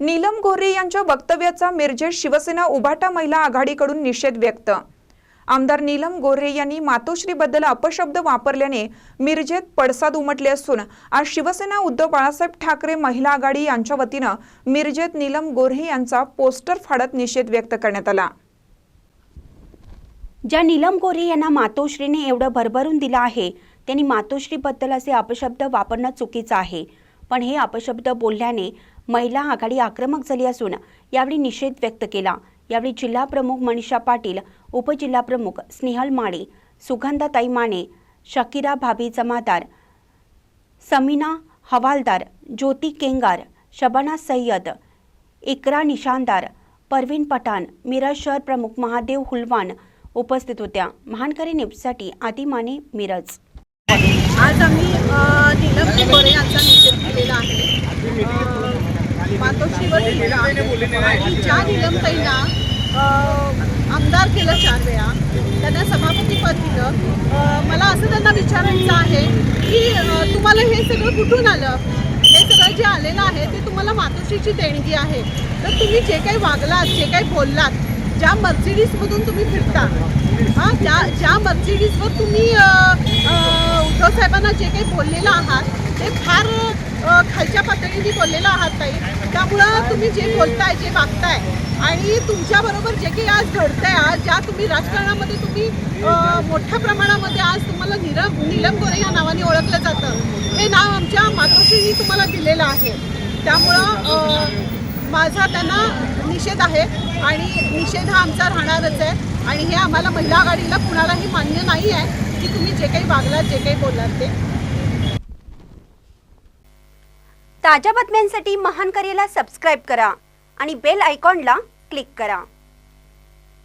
नीलम गोरे यांच्या वक्तव्याचा मिरजेत शिवसेना उभाटा महिला आघाडीकडून निषेध व्यक्त. आमदार नीलम गोरे यांनी मातोश्रीबद्दल अपशब्द वापरल्याने मिरजेत पडसाद उमटले असून आज शिवसेना उद्धव बाळासाहेब ठाकरे महिला आघाडी यांच्या वतीनं मिरजेत नीलम गोरे यांचा पोस्टर फाडत निषेध व्यक्त करण्यात आला. ज्या नीलम गोरे यांना मातोश्रीने एवढं भरभरून दिलं आहे त्यांनी मातोश्रीबद्दल असे अपशब्द वापरणं चुकीचं आहे. पण हे अपशब्द बोलल्याने महिला आघाडी आक्रमक झाली असून यावेळी निषेध व्यक्त केला. यावेळी जिल्हा प्रमुख मनीषा पाटील उपजिल्हाप्रमुख स्नेहल माळे सुगंधाताई माने शकीरा भाभी जमादार समीना हवालदार ज्योती केंगार शबाना सय्यद इकरा निशानदार परवीन पठाण मिरज शहर प्रमुख महादेव हुलवान उपस्थित होत्या. महानकरी न्यूजसाठी आदी माने मिरज. आज आम्ही नीलम गोरे यांचा निषेध केलेला आहे अ, मातोश्रीवर आणि ज्या नीलमताईंना आमदार केलं चार वेळा त्यांना सभापतीपद दिलं. मला असं त्यांना विचारायचं आहे की तुम्हाला हे सगळं कुठून आलं? हे सगळं जे आलेलं आहे ते तुम्हाला मातोश्रीची देणगी आहे. तर तुम्ही जे काही वागलात जे काही बोललात ज्या मर्सिडीजमधून तुम्ही फिरता हां ज्या ज्या मर्सिडीजवर तुम्ही आ, आ, उद्धव साहेबांना जे काही बोललेलं आहात ते फार खालच्या पातळीने बोललेलं आहात ताई. त्यामुळं तुम्ही जे बोलताय जे वागताय आणि तुमच्याबरोबर जे काही आज घडतंय आज ज्या तुम्ही राजकारणामध्ये तुम्ही मोठ्या प्रमाणामध्ये आज तुम्हाला निरम नीलम गोरे या नावाने ओळखलं जातं. हे नाव आमच्या मातोश्रीनी तुम्हाला दिलेलं आहे. त्यामुळं माझा त्यांना निषेध आहे आणि निषेध हा आमचा राहणारच आहे आणि हे आम्हाला महिला आघाडीला कुणालाही मान्य नाही आहे की तुम्ही जे काही वागलात जे काही बोललात ते. ताज्या बातम्यांसाठी महानकरीला सबस्क्राईब करा आणि बेल आयकॉनला क्लिक करा.